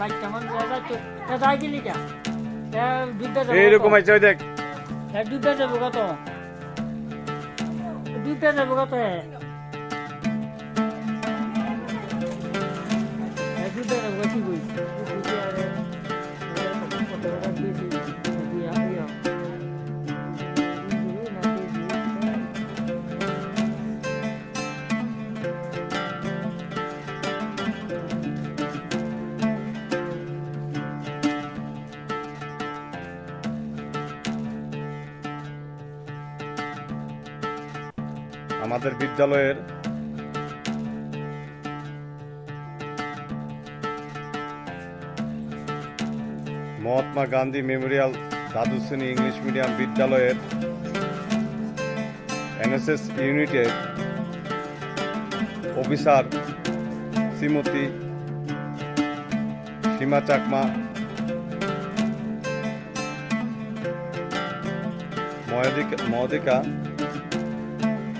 বাচ্চা মানুষ যাই গেলি কা? দুধটা এইরকম? আছে দেখ। দুধটা যাব কত? দুধটা যাব কত? আমাদের বিদ্যালয়ের মহাত্মা গান্ধী মেমোরিয়াল দাদুশ্রেণী ইংলিশ মিডিয়াম বিদ্যালয়ের এনএসএস ইউনিটের অফিসার শ্রীমতী সীমা চাকমা মহাদিকা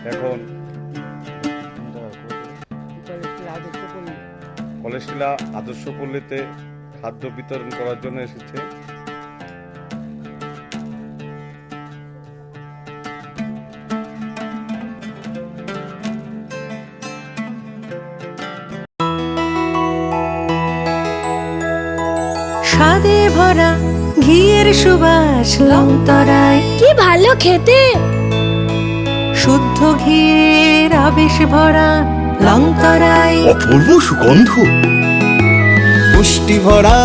এখন কলেজটিলা আদর্শ পল্লীতে খাদ্য বিতরণ করার জন্য এসেছে। স্বাদে ভরা ঘিয়ের সুবাস লংতরায় কি ভালো খেতে! শুদ্ধ ঘিয়ের আবেশ ভরা লংতরায় অপূর্ব সুগন্ধ। পুষ্টি ভরা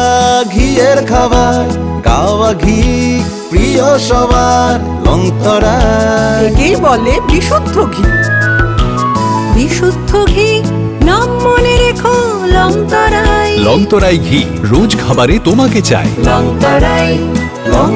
ঘিয়ের খাবার কাওয়া ঘি প্রিয় সবার লংতরা একেই বলে বিশুদ্ধ ঘি। বিশুদ্ধ ঘি নাম মনে রেখো লংতরায় লংতরাই ঘি রোজ খাবারে তোমাকে চাই। লংতরাই লং